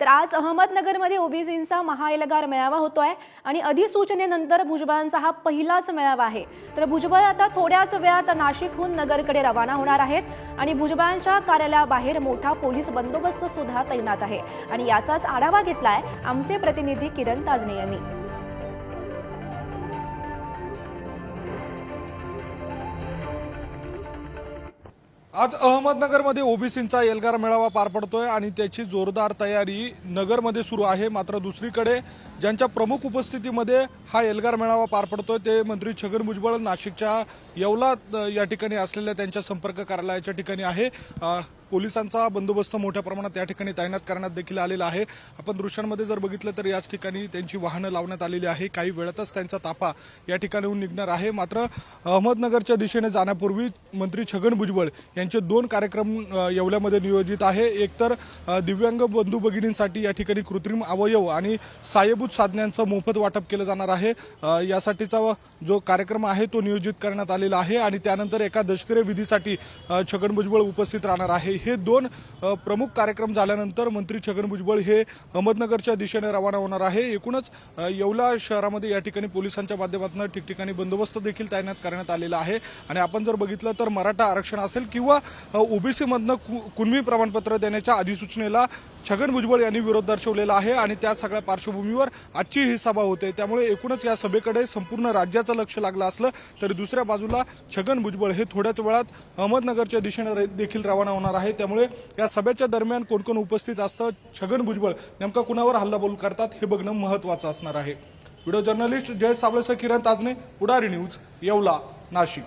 तर आज अहमदनगरमध्ये ओबीसींचा महाएल्गार मेळावा होतो आहे आणि अधिसूचनेनंतर भुजबळांचा हा पहिलाच मेळावा आहे. तर भुजबळ आता थोड्याच वेळात नाशिकहून नगरकडे रवाना होणार आहेत आणि भुजबळांच्या कार्यालयाबाहेर मोठा पोलीस बंदोबस्त सुद्धा तैनात आहे. आणि याचाच आढावा घेतलाय आमचे प्रतिनिधी किरण ताजने यांनी. आज अहमदनगरमध्ये ओबीसींचा एल्गार मेळावा पार पडतोय आणि त्याची जोरदार तयारी नगरमध्ये सुरू आहे. मात्र दुसरीकडे ज्यांच्या प्रमुख उपस्थितीमध्ये हा एल्गार मेळावा पार पडतोय ते मंत्री छगन भुजबळ नाशिकच्या येवला या ठिकाणी असलेल्या त्यांच्या संपर्क कार्यालयाच्या ठिकाणी आहे. पोलिसांचा बंदोबस्त मोठ्या प्रमाणात या ठिकाणी तैनात करण्यात देखील आलेला आहे. आपण दृश्यांमध्ये जर बघितलं तर याच ठिकाणी त्यांची वाहनं लावण्यात आलेली आहे. काही वेळातच त्यांचा ताफा या ठिकाणीहून निघणार आहे. मात्र अहमदनगरच्या दिशेने जाण्यापूर्वी मंत्री छगन भुजबळ यांचे दोन कार्यक्रम येवल्यामध्ये नियोजित आहे. एकतर दिव्यांग बंधू भगिनींसाठी या ठिकाणी कृत्रिम अवयव आणि सायभूत साधनांचं मोफत वाटप केलं जाणार आहे. यासाठीचा जो कार्यक्रम आहे तो नियोजित करण्यात आलेला आहे आणि त्यानंतर एका दशकरी विधीसाठी छगन भुजबळ उपस्थित राहणार आहे. हे दोन प्रमुख कार्यक्रम झाल्यानंतर मंत्री छगन भुजबळ हे अहमदनगरच्या दिशेने रवाना होणार आहे. एकूणच येवला शहरामध्ये या ठिकाणी पोलिसांच्या माध्यमातून ठिकठिकाणी बंदोबस्त देखील तैनात करण्यात आलेला आहे. आणि आपण जर बघितलं तर मराठा आरक्षण असेल किंवा ओबीसीमधनं कुणवी कु- प्रमाणपत्र देण्याच्या अधिसूचनेला छगन भुजबळ यांनी विरोध दर्शवलेला आहे आणि त्या सगळ्या पार्श्वभूमीवर आजची ही सभा होते. त्यामुळे एकूणच या सभेकडे संपूर्ण राज्याचं लक्ष लागलं असलं तरी दुसऱ्या बाजूला छगन भुजबळ हे थोड्याच वेळात अहमदनगरच्या दिशेने देखील रवाना होणार आहे. त्यामुळे या सभेच्या दरम्यान कोण कोण उपस्थित असतं छगन भुजबळ नेमका कुणावर हल्लाबोल करतात हे बघणं महत्वाचं असणार आहे. व्हिडिओ जर्नलिस्ट जय साबळेसह किरण ताजने पुढारी न्यूज येवला नाशिक.